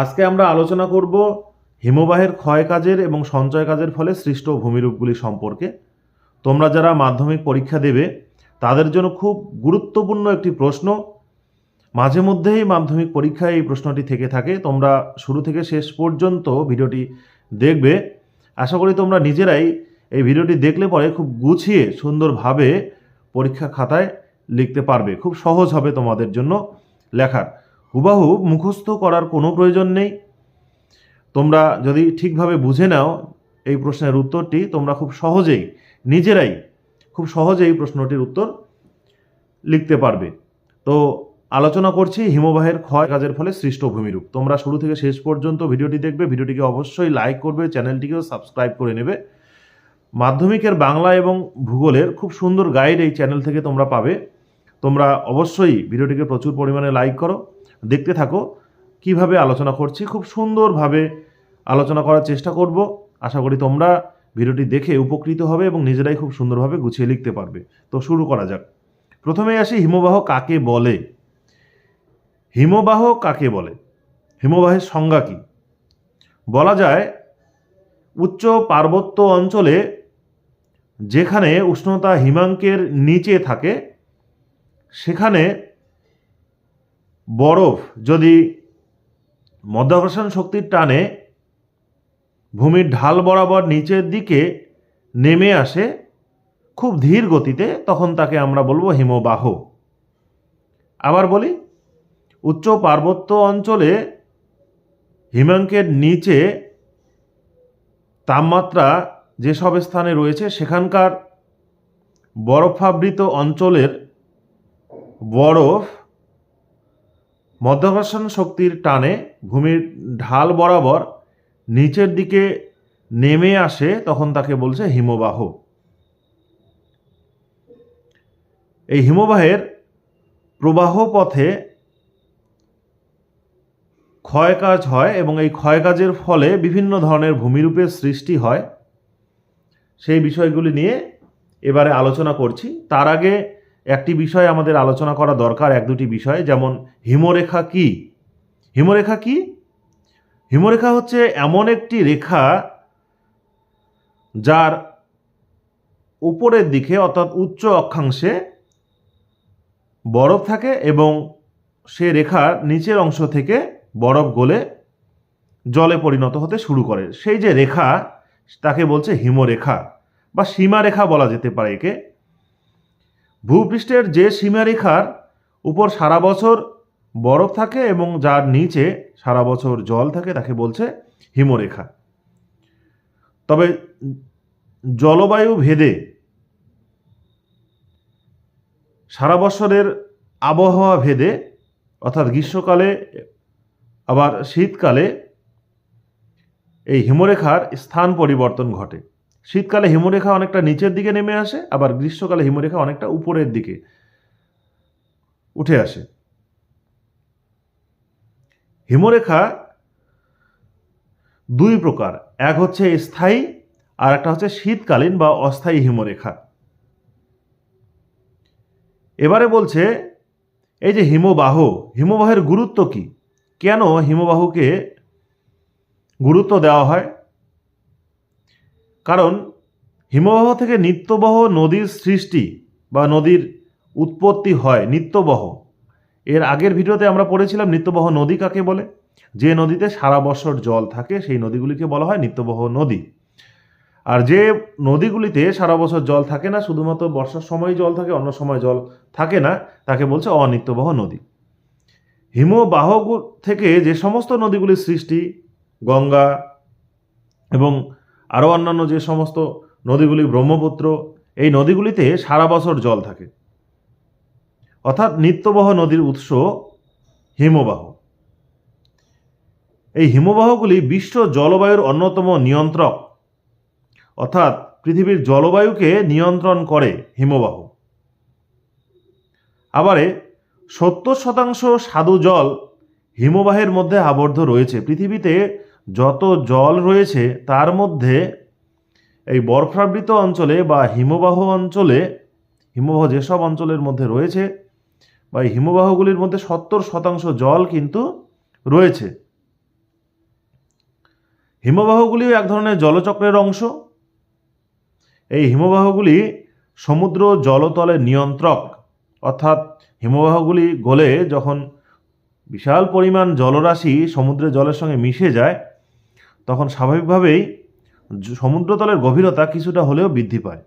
আজকে আমরা আলোচনা করব হিমবাহের ক্ষয় কাজের এবং সঞ্চয় কাজের ফলে সৃষ্ট ভূমিরূপগুলি সম্পর্কে। তোমরা যারা মাধ্যমিক পরীক্ষা দেবে, তাদের জন্য খুব গুরুত্বপূর্ণ একটি প্রশ্ন। মাঝে মধ্যেই মাধ্যমিক পরীক্ষায় এই প্রশ্নটি থেকে থাকে। তোমরা শুরু থেকে শেষ পর্যন্ত ভিডিওটি দেখবে। আশা করি তোমরা নিজেরাই এই ভিডিওটি দেখলে পরে খুব গুছিয়ে, সুন্দরভাবে পরীক্ষা খাতায় লিখতে পারবে। খুব সহজ হবে তোমাদের জন্য লেখার। হুবাহু মুখস্থ করার কোনো প্রয়োজন নেই। তোমরা যদি ঠিকভাবে বুঝে নাও এই প্রশ্নের উত্তরটি, তোমরা খুব সহজেই, নিজেরাই খুব সহজেই প্রশ্নটির উত্তর লিখতে পারবে। তো আলোচনা করছি হিমবাহের ক্ষয় কাজের ফলে সৃষ্ট ভূমিরূপ তোমরা শুরু থেকে শেষ পর্যন্ত ভিডিওটি দেখবে, ভিডিওটিকে অবশ্যই লাইক করবে, চ্যানেলটিকেও সাবস্ক্রাইব করে নেবে। মাধ্যমিকের বাংলা এবং ভূগোলের খুব সুন্দর গাইড এই চ্যানেল থেকে তোমরা পাবে। তোমরা অবশ্যই ভিডিওটিকে প্রচুর পরিমাণে লাইক করো। দেখতে থাকো। কীভাবে আলোচনা করছি? খুব সুন্দরভাবে আলোচনা করার চেষ্টা করব। আশা করি তোমরা ভিডিওটি দেখে উপকৃত হবে এবং নিজেরাই খুব সুন্দরভাবে গুছিয়ে লিখতে পারবে। তো শুরু করা যাক। প্রথমে আসি, হিমবাহ কাকে বলে? হিমবাহ কাকে বলে? হিমবাহের সংজ্ঞা কী? বলা যায়, উচ্চ পার্বত্য অঞ্চলে যেখানে উষ্ণতা হিমাঙ্কের নিচে থাকে, সেখানে বরফ যদি মধ্যাকর্ষণ শক্তির টানে ভূমির ঢাল বরাবর নিচের দিকে নেমে আসে খুব ধীর গতিতে, তখন তাকে আমরা বলব হিমবাহ। আবার বলি, উচ্চ পার্বত্য অঞ্চলে হিমাঙ্কের নিচে তাপমাত্রা যেসব স্থানে রয়েছে, সেখানকার বরফাবৃত অঞ্চলের বরফ মধ্যাকর্ষণ শক্তির টানে ভূমির ঢাল বরাবর নিচের দিকে নেমে আসে, তখন তাকে বলছে হিমবাহ। এই হিমবাহের প্রবাহ পথে ক্ষয়কাজ হয় এবং এই ক্ষয়কাজের ফলে বিভিন্ন ধরনের ভূমিরূপের সৃষ্টি হয়। সেই বিষয়গুলি নিয়ে এবারে আলোচনা করছি। তার আগে একটি বিষয় আমাদের আলোচনা করা দরকার, এক দুটি বিষয়, যেমন হিমরেখা কি? হিমরেখা কি? হিমরেখা হচ্ছে এমন একটি রেখা যার উপরের দিকে অর্থাৎ উচ্চ অক্ষাংশে বরফ থাকে এবং সে রেখার নিচের অংশ থেকে বরফ গলে জলে পরিণত হতে শুরু করে। সেই যে রেখা, তাকে বলছে হিমরেখা বা সীমারেখা বলা যেতে পারে একে। ভূপৃষ্ঠের যে সীমারেখার উপর সারা বছর বরফ থাকে এবং যার নিচে সারা বছর জল থাকে, তাকে বলছে হিমরেখা। তবে জলবায়ু ভেদে সারা বছরের আবহাওয়া ভেদে, অর্থাৎ গ্রীষ্মকালে, আবার শীতকালে এই হিমরেখার স্থান পরিবর্তন ঘটে। শীতকালে হিমরেখা অনেকটা নিচের দিকে নেমে আসে, আবার গ্রীষ্মকালে হিমরেখা অনেকটা উপরের দিকে উঠে আসে। হিমরেখা দুই প্রকার, এক হচ্ছে স্থায়ী আর একটা হচ্ছে শীতকালীন বা অস্থায়ী হিমরেখা। এবারে বলছে, এই যে হিমবাহ, হিমবাহের গুরুত্ব কি? কেন হিমবাহকে গুরুত্ব দেওয়া হয়? কারণ হিমবাহ থেকে নিত্যবহ নদীর সৃষ্টি বা নদীর উৎপত্তি হয় নিত্যবহ। এর আগের ভিডিওতে আমরা পড়েছিলাম নিত্যবহ নদী কাকে বলে? যে নদীতে সারা বছর জল থাকে, সেই নদীগুলিকে বলা হয় নিত্যবহ নদী। আর যে নদীগুলিতে সারা বছর জল থাকে না, শুধুমাত্র বর্ষার সময় জল থাকে, অন্য সময় জল থাকে না, তাকে বলছে অনিত্যবহ নদী। হিমবাহ থেকে যে সমস্ত নদীগুলির সৃষ্টি, গঙ্গা এবং আরও অন্যান্য যে সমস্ত নদীগুলি ব্রহ্মপুত্র, এই নদীগুলিতে সারা বছর জল থাকে। অর্থাৎ নিত্যবহ নদীর উৎস হিমবাহ। এই হিমবাহগুলি বিশ্ব জলবায়ুর অন্যতম নিয়ন্ত্রক। অর্থাৎ পৃথিবীর জলবায়ুকে নিয়ন্ত্রণ করে হিমবাহ। আবারে সত্তর শতাংশ স্বাদু জল হিমবাহের মধ্যে আবদ্ধ রয়েছে। পৃথিবীতে যত জল রয়েছে, তার মধ্যে এই বরফাবৃত অঞ্চলে বা হিমবাহ অঞ্চলে, হিমবাহ যেসব অঞ্চলের মধ্যে রয়েছে, বা এই হিমবাহগুলির মধ্যে সত্তর শতাংশ জল কিন্তু রয়েছে। হিমবাহগুলিও এক ধরনের জলচক্রের অংশ। এই হিমবাহগুলি সমুদ্র জলতলের নিয়ন্ত্রক। অর্থাৎ হিমবাহগুলি গলে যখন বিশাল পরিমাণ জলরাশি সমুদ্রের জলের সঙ্গে মিশে যায় তখন স্বাভাবিকভাবেই সমুদ্রতলের গভীরতা কিছুটা হলেও বৃদ্ধি পায়।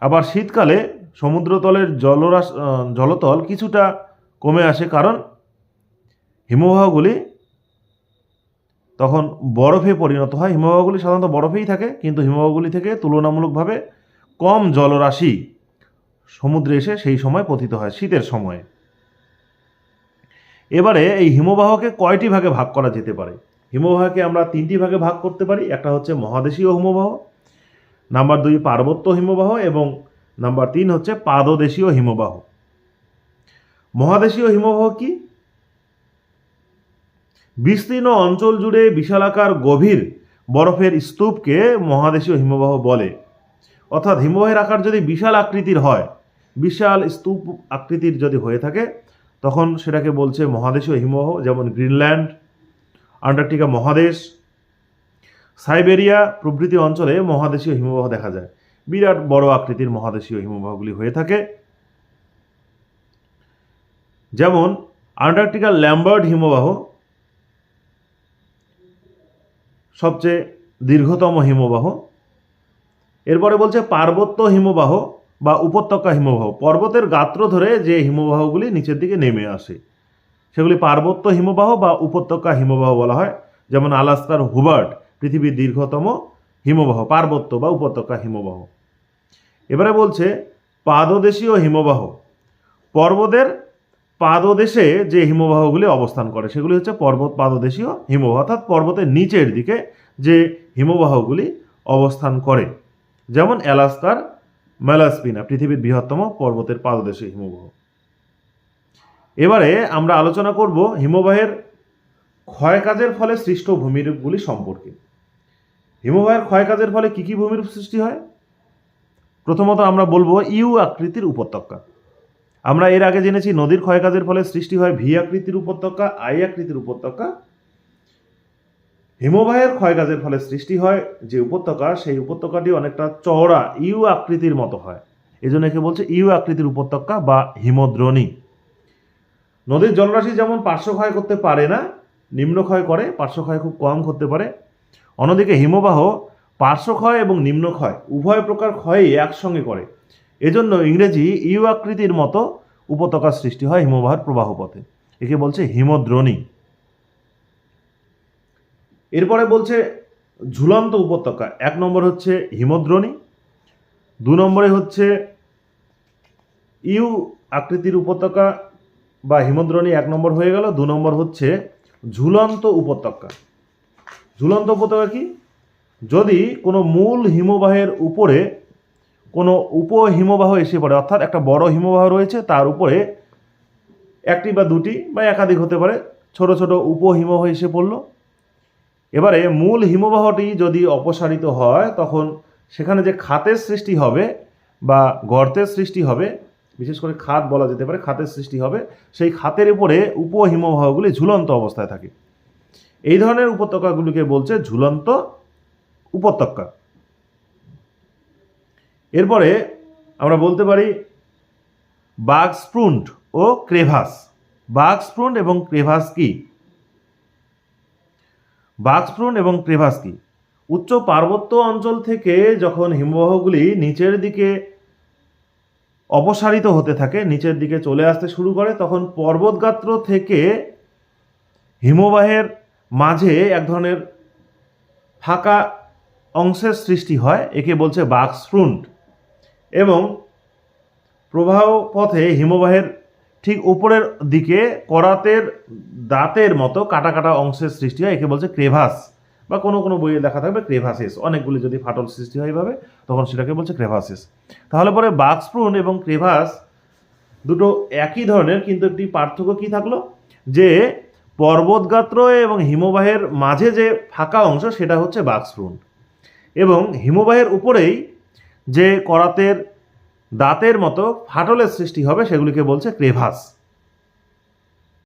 আবার শীতকালে সমুদ্রতলের জলরাশ আহ, জলতল কিছুটা কমে আসে কারণ হিমবাহগুলি তখন বরফে পরিণত হয়। হিমবাহগুলি সাধারণত বরফেই থাকে কিন্তু হিমবাহগুলি থেকে তুলনামূলকভাবে কম জলরাশি সমুদ্রে এসে সেই সময় পতিত হয় শীতের সময়ে। এবারে এই হিমবাহকে কয়টি ভাগে ভাগ করা যেতে পারে? হিমবাহকে আমরা তিনটি ভাগে ভাগ করতে পারি, একটা হচ্ছে মহাদেশীয় হিমবাহ, নাম্বার দুই পার্বত্য হিমবাহ, এবং নাম্বার তিন হচ্ছে পাদদেশীয় হিমবাহ। মহাদেশীয় হিমবাহ কি? বিস্তীর্ণ অঞ্চল জুড়ে বিশালাকার গভীর বরফের স্তূপকে মহাদেশীয় হিমবাহ বলে। অর্থাৎ হিমবাহের আকার যদি বিশাল আকৃতির হয়, বিশাল স্তূপ আকৃতির যদি হয়ে থাকে তখন সেটাকে বলছে মহাদেশীয় হিমবাহ, যেমন গ্রিনল্যান্ড, আন্টার্কটিকা মহাদেশ, সাইবেরিয়া প্রভৃতি অঞ্চলে মহাদেশীয় হিমবাহ দেখা যায়। বিরাট বড় আকৃতির মহাদেশীয় হিমবাহগুলি হয়ে থাকে। যেমন আন্টার্কটিকার ল্যাম্বার্ড হিমবাহ সবচেয়ে দীর্ঘতম হিমবাহ। এরপরে বলছে পার্বত্য হিমবাহ বা উপত্যকা হিমবাহ। পর্বতের গাত্র ধরে যে হিমবাহগুলি নিচের দিকে নেমে আসে, সেগুলি পার্বত্য হিমবাহ বা উপত্যকা হিমবাহ বলা হয়। যেমন আলাস্কার হুবার্ট, পৃথিবীর দীর্ঘতম হিমবাহ, পার্বত্য বা উপত্যকা হিমবাহ। এবারে বলছে, পাদদেশীয় হিমবাহ। পর্বতের পাদদেশে যে হিমবাহগুলি অবস্থান করে, সেগুলি হচ্ছে পর্বত পাদদেশীয় হিমবাহ, অর্থাৎ পর্বতের নিচের দিকে যে হিমবাহগুলি অবস্থান করে। যেমন অ্যালাস্কার ম্যালাসপিনা পৃথিবীর বৃহত্তম পর্বতের পাদদেশীয় হিমবাহ। এবারে আমরা আলোচনা করব হিমবাহের ক্ষয়কাজের ফলে সৃষ্ট ভূমিরূপগুলি সম্পর্কে। হিমবাহের ক্ষয়কাজের ফলে কী কী ভূমিরূপ সৃষ্টি হয়? প্রথমত আমরা বলব ইউ আকৃতির উপত্যকা। আমরা এর আগে জেনেছি নদীর ক্ষয়কাজের ফলে সৃষ্টি হয় ভি আকৃতির উপত্যকা, আই আকৃতির উপত্যকা হিমবাহের ক্ষয়কাজের ফলে সৃষ্টি হয় যে উপত্যকা, সেই উপত্যকাটি অনেকটা চওড়া ইউ আকৃতির মতো হয়। এই জন্য একে বলছে ইউ আকৃতির উপত্যকা বা হিমদ্রোণী। নদীর জলরাশি যেমন পার্শ্বক্ষয় করতে পারে না নিম্নক্ষয় করে পার্শ্বক্ষয় খুব কম করতে পারে। অন্যদিকে হিমবাহ পার্শ্বক্ষয় এবং নিম্নক্ষয় উভয় প্রকার ক্ষয়ই একসঙ্গে করে। এজন্য ইংরেজি ইউ আকৃতির মতো উপত্যকার সৃষ্টি হয় হিমবাহের প্রবাহ পথে। একে বলছে হিমদ্রোণী। এরপরে বলছে ঝুলন্ত উপত্যকা, এক নম্বর হচ্ছে হিমদ্রণী, দু নম্বরে হচ্ছে ইউ আকৃতির উপত্যকা বা হিমদ্রণী এক নম্বর হয়ে গেল, দু নম্বর হচ্ছে ঝুলন্ত উপত্যকা। ঝুলন্ত উপত্যকা কি? যদি কোনো মূল হিমবাহের উপরে কোনো উপহিমবাহ এসে পড়ে, অর্থাৎ একটা বড় হিমবাহ রয়েছে, তার উপরে একটি বা দুটি বা একাধিক হতে পারে, ছোট ছোট উপহিমবাহ এসে পড়ল এবারে মূল হিমবাহটি যদি অপসারিত হয়, তখন সেখানে যে খাতের সৃষ্টি হবে বা গর্তের সৃষ্টি হবে, বিশেষ করে খাত বলা যেতে পারে, খাতের সৃষ্টি হবে, সেই খাতের উপরে উপহিমবাহগুলি ঝুলন্ত অবস্থায় থাকে। এই ধরনের উপত্যকাগুলিকে বলছে ঝুলন্ত উপত্যকা। এরপরে আমরা বলতে পারি বাঘ স্প্রুন্ট ও ক্রেভাস। বাঘ স্প্রুন্ট এবং ক্রেভাস কি? বাঘস্ফোরণ এবং ক্রেভাস কি উচ্চ পার্বত্য অঞ্চল থেকে যখন হিমবাহগুলি নিচের দিকে অপসারিত হতে থাকে, নিচের দিকে চলে আসতে শুরু করে, তখন পর্বতগাত্র থেকে হিমবাহের মাঝে এক ধরনের ফাঁকা অংশের সৃষ্টি হয়, একে বলছে বাঘস্ফ্রুন্ট এবং প্রবাহ পথে হিমবাহের ঠিক উপরের দিকে করাতের দাঁতের মতো কাটা কাটা অংশের সৃষ্টি হয়, একে বলছে ক্রেভাস, বা কোনো কোনো বইয়ে লেখা থাকবে ক্রেভাসেস। অনেকগুলি যদি ফাটল সৃষ্টি হয় এভাবে, তখন সেটাকে বলছে ক্রেভাসেস। তাহলে পরে বাক্সপ্রুন এবং ক্রেভাস দুটো একই ধরনের, কিন্তু একটি পার্থক্য কি থাকল? যে পর্বতগাত্র এবং হিমবাহের মাঝে যে ফাঁকা অংশ, সেটা হচ্ছে বাক্সপ্রুন এবং হিমবাহের উপরেই যে করাতের দাঁতের মতো ফাটলের সৃষ্টি হবে সেগুলিকে বলছে ক্রেভাস।